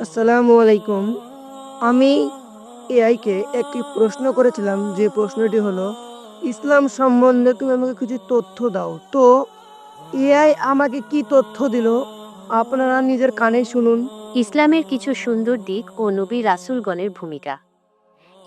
আসসালামু আলাইকুম। আমি এআইকে একটি প্রশ্ন করেছিলাম, যে প্রশ্নটি হলো, ইসলাম সম্বন্ধে তুমি আমাকে কিছু তথ্য দাও। তো এআই আমাকে কি তথ্য দিল? আপনারা নিজের কানে শুনুন। ইসলামের কিছু সুন্দর দিক ও নবী রাসূলগণের ভূমিকা।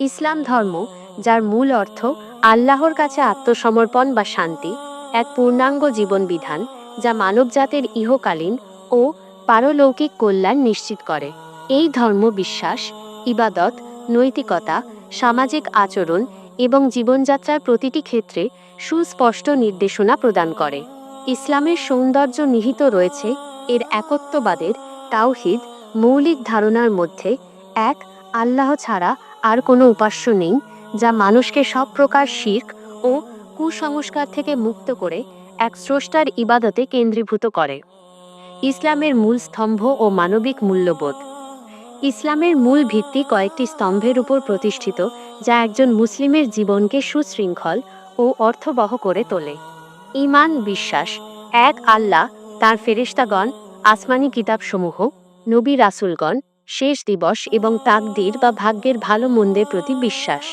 ইসলাম ধর্ম, যার মূল অর্থ আল্লাহর কাছে আত্মসমর্পণ বা শান্তি, এক পূর্ণাঙ্গ জীবন বিধান যা মানবজাতের ইহকালীন ও পারলৌকিক কল্যাণ নিশ্চিত করে। এই ধর্ম বিশ্বাস, ইবাদত, নৈতিকতা, সামাজিক আচরণ এবং জীবনযাত্রার প্রতিটি ক্ষেত্রে সুস্পষ্ট নির্দেশনা প্রদান করে। ইসলামের সৌন্দর্য নিহিত রয়েছে, এর একত্ববাদের তাওহিদ, মৌলিক ধারণার মধ্যে এক, আল্লাহ ছাড়া আর কোনো উপাস্য নেই, যা মানুষকে সব প্রকার শির্ক ও কুসংস্কার থেকে মুক্ত করে এক স্রষ্টার ইবাদতে কেন্দ্রীভূত করে। ইসলামের মূল স্তম্ভ ও মানবিক মূল্যবোধ। ইসলামের মূল ভিত্তি কয়েকটি স্তম্ভের উপর প্রতিষ্ঠিত, যা একজন মুসলিমের জীবনকে সুশৃঙ্খল ও অর্থবহ করে তোলে। ঈমান, বিশ্বাস, এক আল্লাহ, তার ফেরেশতাগণ, আসমানি কিতাবসমূহ, নবী রাসুলগণ, শেষ দিবস এবং তাকদির বা ভাগ্যের ভালো মন্দের প্রতি বিশ্বাস।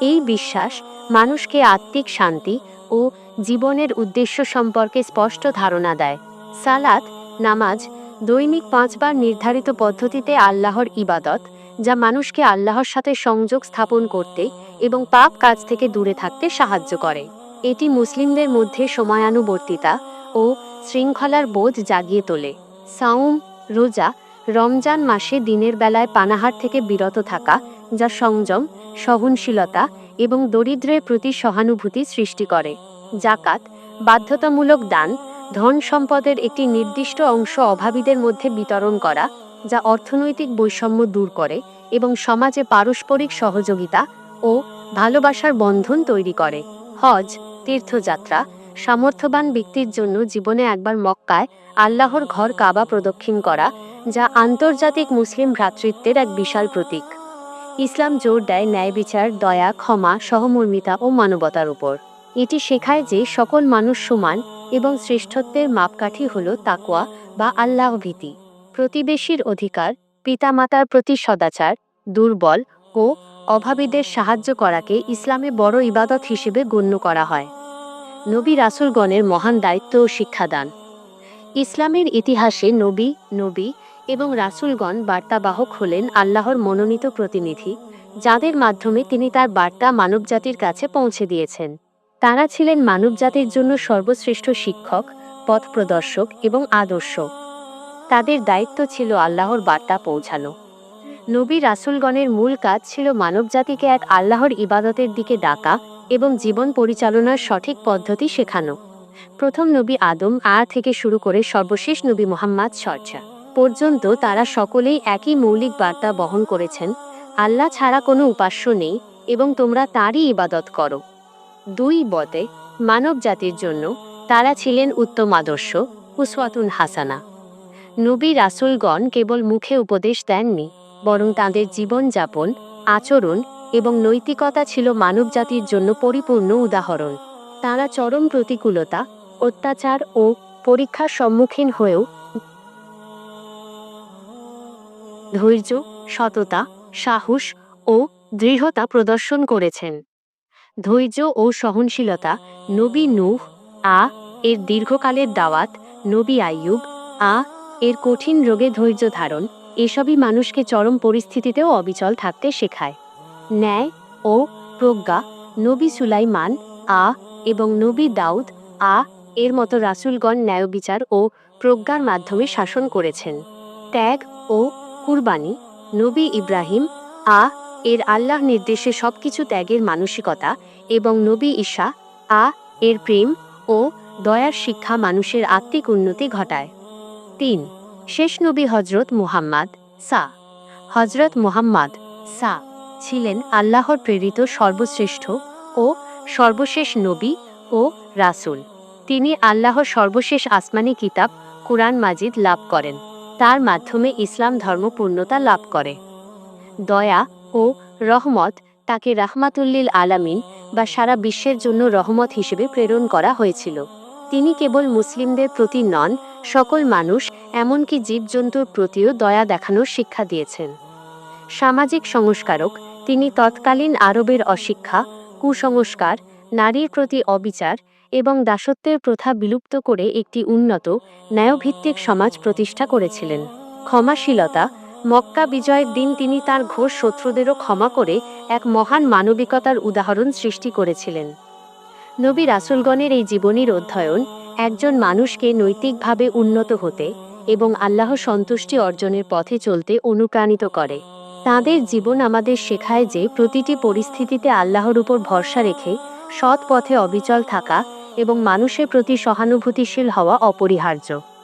এই বিশ্বাস মানুষকে আত্মিক শান্তি ও জীবনের উদ্দেশ্য সম্পর্কে স্পষ্ট ধারণা দেয়। সালাত নামাজ দৈনিক পাঁচবার নির্ধারিত পদ্ধতিতে আল্লাহর ইবাদত, যা মানুষকে আল্লাহর সাথে সংযোগ স্থাপন করতে এবং পাপ কাজ থেকে দূরে থাকতে সাহায্য করে। এটি মুসলিমদের মধ্যে সময়ানুবর্তিতা ও শৃঙ্খলার বোধ জাগিয়ে তোলে। সাউম, রোজা, রমজান মাসে দিনের বেলায় পানাহার থেকে বিরত থাকা, যা সংযম, সহনশীলতা এবং দরিদ্রের প্রতি সহানুভূতি সৃষ্টি করে। জাকাত, বাধ্যতামূলক দান ধন সম্পদের একটি নির্দিষ্ট অংশ অভাবীদের মধ্যে বিতরণ করা, যা অর্থনৈতিক বৈষম্য দূর করে এবং সমাজে পারস্পরিক সহযোগিতা ও ভালোবাসার বন্ধন তৈরি করে। হজ, তীর্থযাত্রা, সামর্থ্যবান ব্যক্তির জন্য জীবনে একবার মক্কায় আল্লাহর ঘর কাবা প্রদক্ষিণ করা, যা আন্তর্জাতিক মুসলিম ভ্রাতৃত্বের এক বিশাল প্রতীক। ইসলাম জোর দেয় ন্যায় বিচার, দয়া, ক্ষমা, সহমর্মিতা ও মানবতার উপর। এটি শেখায় যে সকল মানুষ সমান এবং শ্রেষ্ঠত্বের মাপকাঠি হল তাকওয়া বা আল্লাহ ভীতি। প্রতিবেশীর অধিকার, পিতামাতার প্রতি সদাচার, দুর্বল ও অভাবীদের সাহায্য করাকে ইসলামে বড় ইবাদত হিসেবে গণ্য করা হয়। নবী রাসূলগণের মহান দায়িত্ব ও শিক্ষাদান। ইসলামের ইতিহাসে নবী নবী এবং রাসূলগণ বার্তাবাহক হলেন আল্লাহর মনোনীত প্রতিনিধি, যাদের মাধ্যমে তিনি তার বার্তা মানবজাতির কাছে পৌঁছে দিয়েছেন। তারা ছিলেন মানবজাতির জন্য সর্বশ্রেষ্ঠ শিক্ষক, পথ প্রদর্শক এবং আদর্শ। তাদের দায়িত্ব ছিল আল্লাহর বার্তা পৌঁছানো। নবী রাসূলগণের মূল কাজ ছিল মানবজাতিকে এক আল্লাহর ইবাদতের দিকে ডাকা এবং জীবন পরিচালনার সঠিক পদ্ধতি শেখানো। প্রথম নবী আদম আ থেকে শুরু করে সর্বশেষ নবী মোহাম্মদ সরচা পর্যন্ত তারা সকলেই একই মৌলিক বার্তা বহন করেছেন, আল্লাহ ছাড়া কোনো উপাস্য নেই এবং তোমরা তারই ইবাদত করো। দুই বতে মানব জাতির জন্য তারা ছিলেন উত্তম আদর্শ, উসওয়াতুন হাসানা। নবী রাসূলগণ কেবল মুখে উপদেশ দেননি, বরং তাদের জীবনযাপন, আচরণ এবং নৈতিকতা ছিল মানবজাতির জন্য পরিপূর্ণ উদাহরণ। তারা চরম প্রতিকূলতা, অত্যাচার ও পরীক্ষার সম্মুখীন হয়েও ধৈর্য, সততা, সাহস ও দৃঢ়তা প্রদর্শন করেছেন। ধৈর্য ও সহনশীলতা, নবী নূহ, আ, এর দীর্ঘকালের দাওয়াত, নবী আইয়ুব, আ, এর কঠিন রোগে ধৈর্য ধারণ, এসবই মানুষকে চরম পরিস্থিতিতেও অবিচল থাকতে শেখায়। ন্যায় ও প্রজ্ঞা, নবী সুলাইমান, আ, এবং নবী দাউদ, আ, এর মতো রাসূলগণ ন্যায় বিচার ও প্রজ্ঞার মাধ্যমে শাসন করেছেন। ত্যাগ ও কুরবানি, নবী ইব্রাহিম, আ এর আল্লাহ নির্দেশে সবকিছু ত্যাগের মানসিকতা এবং নবী ঈশা, আ, এর প্রেম ও দয়ার শিক্ষা মানুষের আত্মিক উন্নতি ঘটায়। তিন, শেষ নবী হজরত মুহাম্মদ, সা হজরত মুহাম্মদ, সা, ছিলেন আল্লাহর প্রেরিত সর্বশ্রেষ্ঠ ও সর্বশেষ নবী ও রাসূল। তিনি আল্লাহর সর্বশেষ আসমানি কিতাব কুরআন মাজিদ লাভ করেন। তার মাধ্যমে ইসলাম ধর্ম পূর্ণতা লাভ করে। দয়া ও রহমত তাকে রাহমাতুল্লিল আলামিন বা সারা বিশ্বের জন্য রহমত হিসেবে প্রেরণ করা হয়েছিল। তিনি কেবল মুসলিমদের প্রতি নন, সকল মানুষ, এমনকি জীবজন্তুর প্রতিও দয়া দেখানোর শিক্ষা দিয়েছেন। সামাজিক সংস্কারক, তিনি তৎকালীন আরবের অশিক্ষা, কুসংস্কার, নারীর প্রতি অবিচার এবং দাসত্বের প্রথা বিলুপ্ত করে একটি উন্নত, ন্যায়ভিত্তিক সমাজ প্রতিষ্ঠা করেছিলেন। ক্ষমাশীলতা মক্কা বিজয়ের দিন তিনি তার ঘোর শত্রুদেরও ক্ষমা করে এক মহান মানবিকতার উদাহরণ সৃষ্টি করেছিলেন। নবী রাসুলগণের এই জীবনীর অধ্যয়ন একজন মানুষকে নৈতিকভাবে উন্নত হতে এবং আল্লাহ সন্তুষ্টি অর্জনের পথে চলতে অনুপ্রাণিত করে। তাঁদের জীবন আমাদের শেখায় যে প্রতিটি পরিস্থিতিতে আল্লাহর উপর ভরসা রেখে সৎ পথে অবিচল থাকা এবং মানুষের প্রতি সহানুভূতিশীল হওয়া অপরিহার্য।